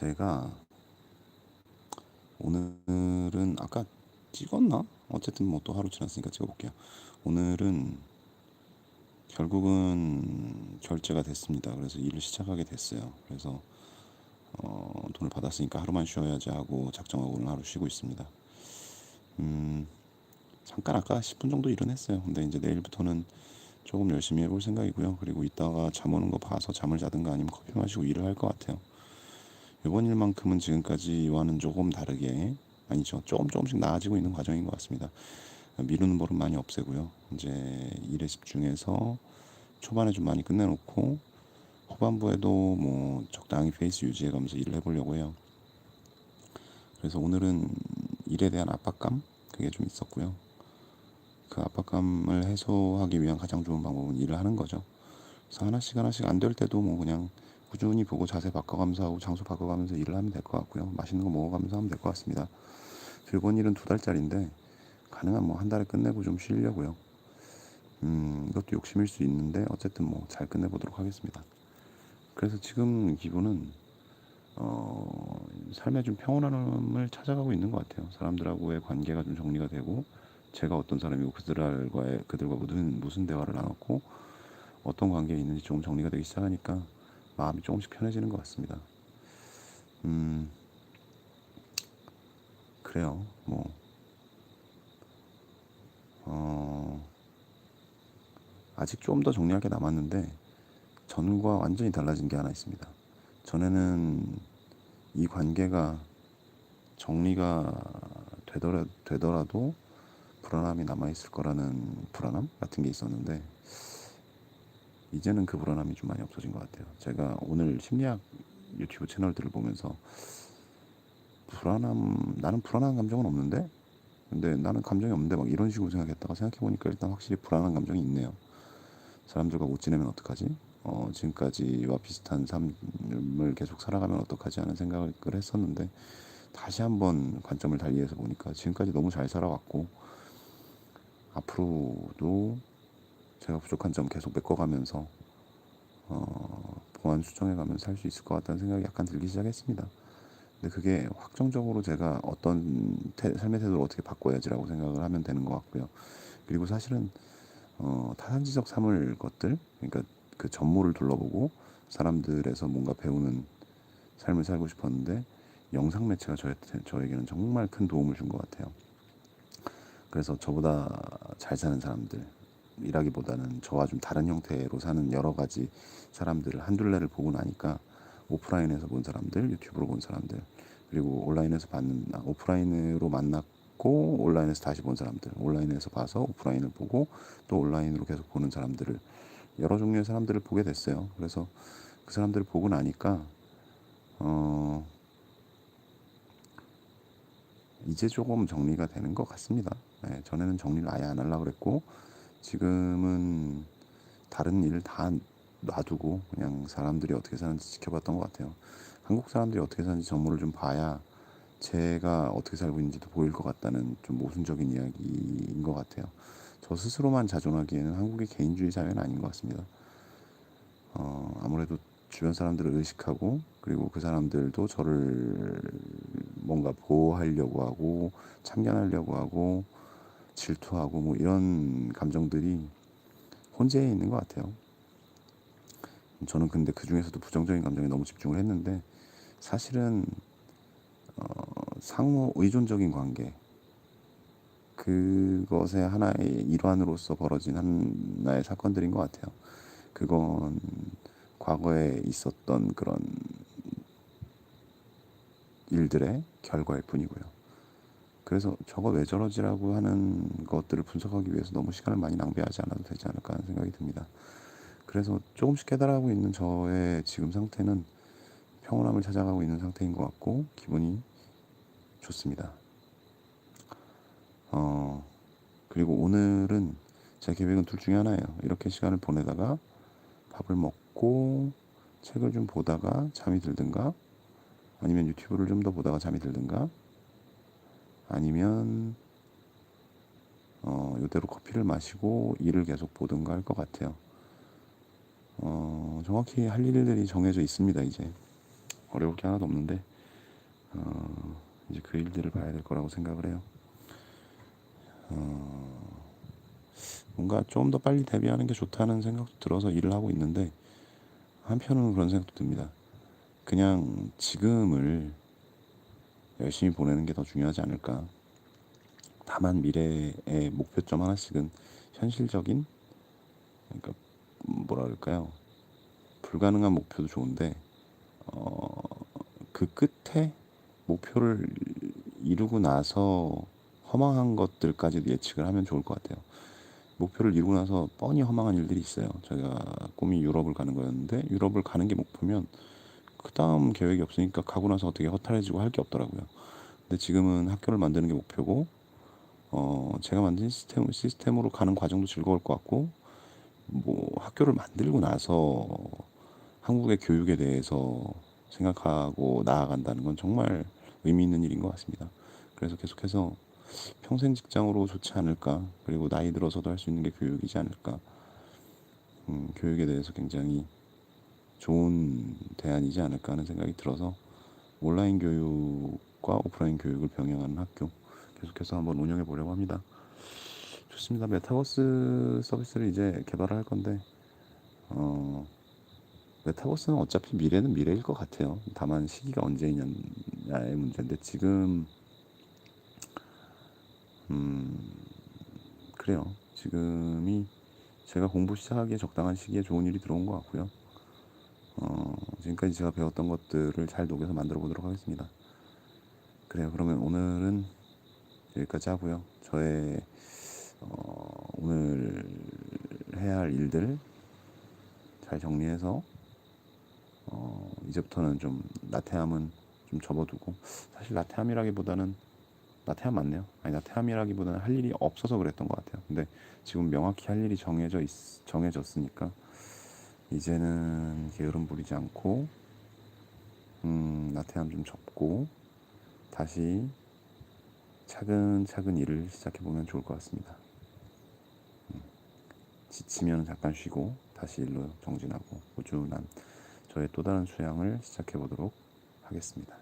제가 오늘은 아까 찍었나? 어쨌든 뭐 또 하루 지났으니까 찍어볼게요. 오늘은 결국은 결제가 됐습니다. 그래서 일을 시작하게 됐어요. 그래서 어, 돈을 받았으니까 하루만 쉬어야지 하고 작정하고 오늘 하루 쉬고 있습니다. 음, 잠깐 아까 10분 정도 일은 했어요. 근데 이제 내일부터는 조금 열심히 해볼 생각이고요. 그리고 이따가 잠 오는 거 봐서 잠을 자든가 아니면 커피 마시고 일을 할 것 같아요. 이번 일만큼은 지금까지와는 조금 다르게 아니죠. 조금 조금씩 나아지고 있는 과정인 것 같습니다. 미루는 버릇 많이 없애고요. 이제 일에 집중해서 초반에 좀 많이 끝내놓고 후반부에도 뭐 적당히 페이스 유지해가면서 일을 해보려고 해요. 그래서 오늘은 일에 대한 압박감 그게 좀 있었고요. 그 압박감을 해소하기 위한 가장 좋은 방법은 일을 하는 거죠. 그래서 하나씩 하나씩 안 될 때도 뭐 그냥 꾸준히 보고 자세 바꿔가면서 하고 장소 바꿔가면서 일을 하면 될 것 같고요. 맛있는 거 먹어가면서 하면 될 것 같습니다. 이번 일은 두 달짜리인데 가능한 뭐 한 달에 끝내고 좀 쉬려고요. 음, 이것도 욕심일 수 있는데 어쨌든 뭐 잘 끝내보도록 하겠습니다. 그래서 지금 기분은 어, 삶의 좀 평온함을 찾아가고 있는 것 같아요. 사람들하고의 관계가 좀 정리가 되고 제가 어떤 사람이고 그들과의 그들과 무슨 무슨 대화를 나눴고 어떤 관계에 있는지 조금 정리가 되기 시작하니까 마음이 조금씩 편해지는 것 같습니다. 음, 그래요. 뭐, 어, 아직 좀 더 정리할 게 남았는데, 전과 완전히 달라진 게 하나 있습니다. 전에는 이 관계가 정리가 되더라, 되더라도 불안함이 남아있을 거라는 불안함 같은 게 있었는데, 이제는 그 불안함이 좀 많이 없어진 것 같아요. 제가 오늘 심리학 유튜브 채널들을 보면서 불안함 나는 불안한 감정은 없는데 근데 나는 감정이 없는데 막 이런 식으로 생각했다가 생각해 보니까 일단 확실히 불안한 감정이 있네요. 사람들과 못 지내면 어떡하지? 어, 지금까지와 비슷한 삶을 계속 살아가면 어떡하지 하는 생각을 했었는데 다시 한번 관점을 달리해서 보니까 지금까지 너무 잘 살아왔고 앞으로도 제가 부족한 점 계속 메꿔가면서 어, 보완 수정해가면서 살수 있을 것 같다는 생각이 약간 들기 시작했습니다. 근데 그게 확정적으로 제가 어떤 태, 삶의 태도를 어떻게 바꿔야지라고 생각을 하면 되는 것 같고요. 그리고 사실은 어, 타산지적 삼을 것들, 그러니까 그 전모를 둘러보고 사람들에서 뭔가 배우는 삶을 살고 싶었는데 영상 매체가 저, 저에게는 정말 큰 도움을 준 것 같아요. 그래서 저보다 잘 사는 사람들, 이라기보다는 저와 좀 다른 형태로 사는 여러 가지 사람들을 한둘레를 보고 나니까 오프라인에서 본 사람들, 유튜브로 본 사람들, 그리고 온라인에서 받는 아, 오프라인으로 만났고 온라인에서 다시 본 사람들, 온라인에서 봐서 오프라인을 보고 또 온라인으로 계속 보는 사람들을 여러 종류의 사람들을 보게 됐어요. 그래서 그 사람들을 보고 나니까 어 이제 조금 정리가 되는 것 같습니다. 네, 전에는 정리를 아예 안 하려고 그랬고 지금은 다른 일을 다 놔두고 그냥 사람들이 어떻게 사는지 지켜봤던 것 같아요. 한국 사람들이 어떻게 사는지 정보를 좀 봐야 제가 어떻게 살고 있는지도 보일 것 같다는 좀 모순적인 이야기인 것 같아요. 저 스스로만 자존하기에는 한국의 개인주의 사회는 아닌 것 같습니다. 어, 아무래도 주변 사람들을 의식하고 그리고 그 사람들도 저를 뭔가 보호하려고 하고 참견하려고 하고 질투하고 뭐 이런 감정들이 혼재해 있는 것 같아요. 저는 근데 그 중에서도 부정적인 감정에 너무 집중을 했는데 사실은 어, 상호 의존적인 관계 그것의 하나의 일환으로서 벌어진 하나의 사건들인 것 같아요. 그건 과거에 있었던 그런 일들의 결과일 뿐이고요. 그래서 저거 왜 저러지라고 하는 것들을 분석하기 위해서 너무 시간을 많이 낭비하지 않아도 되지 않을까 하는 생각이 듭니다. 그래서 조금씩 깨달아가고 있는 저의 지금 상태는 평온함을 찾아가고 있는 상태인 것 같고 기분이 좋습니다. 어, 그리고 오늘은 제 계획은 둘 중에 하나예요. 이렇게 시간을 보내다가 밥을 먹고 책을 좀 보다가 잠이 들든가 아니면 유튜브를 좀 더 보다가 잠이 들든가 아니면 어, 이대로 커피를 마시고 일을 계속 보든가 할 것 같아요. 어, 정확히 할 일들이 정해져 있습니다. 이제 어려울 게 하나도 없는데 어, 이제 그 일들을 봐야 될 거라고 생각을 해요. 어, 뭔가 좀 더 빨리 데뷔하는 게 좋다는 생각도 들어서 일을 하고 있는데 한편으로는 그런 생각도 듭니다. 그냥 지금을 열심히 보내는 게 더 중요하지 않을까. 다만 미래의 목표점 하나씩은 현실적인 그러니까 뭐라 그럴까요? 불가능한 목표도 좋은데 어, 그 끝에 목표를 이루고 나서 허망한 것들까지 예측을 하면 좋을 것 같아요. 목표를 이루고 나서 뻔히 허망한 일들이 있어요. 제가 꿈이 유럽을 가는 거였는데 유럽을 가는 게 목표면 그 다음 계획이 없으니까 가고 나서 어떻게 허탈해지고 할 게 없더라고요. 근데 지금은 학교를 만드는 게 목표고 어, 제가 만든 시스템, 시스템으로 가는 과정도 즐거울 것 같고, 뭐, 학교를 만들고 나서 한국의 교육에 대해서 생각하고 나아간다는 건 정말 의미 있는 일인 것 같습니다. 그래서 계속해서 평생 직장으로 좋지 않을까, 그리고 나이 들어서도 할 수 있는 게 교육이지 않을까, 음, 교육에 대해서 굉장히 좋은 대안이지 않을까 하는 생각이 들어서 온라인 교육과 오프라인 교육을 병행하는 학교, 계속해서 한번 운영해 보려고 합니다. 좋습니다. 메타버스 서비스를 이제 개발을 할 건데 어, 메타버스는 어차피 미래는 미래일 것 같아요. 다만 시기가 언제냐의 문제인데 지금 음 그래요. 지금이 제가 공부 시작하기에 적당한 시기에 좋은 일이 들어온 것 같고요. 어, 지금까지 제가 배웠던 것들을 잘 녹여서 만들어 보도록 하겠습니다. 그래요. 그러면 오늘은 여기까지 하고요. 저의 어, 오늘 해야 할 일들 잘 정리해서 어, 이제부터는 좀 나태함은 좀 접어두고 사실 나태함이라기보다는 나태함 맞네요. 아니 나태함이라기보다는 할 일이 없어서 그랬던 것 같아요. 근데 지금 명확히 할 일이 정해져 있, 정해졌으니까 이제는 게으름 부리지 않고 음, 나태함 좀 접고 다시 차근차근 일을 시작해 보면 좋을 것 같습니다. 음, 지치면 잠깐 쉬고 다시 일로 정진하고 꾸준한 저의 또 다른 수양을 시작해 보도록 하겠습니다.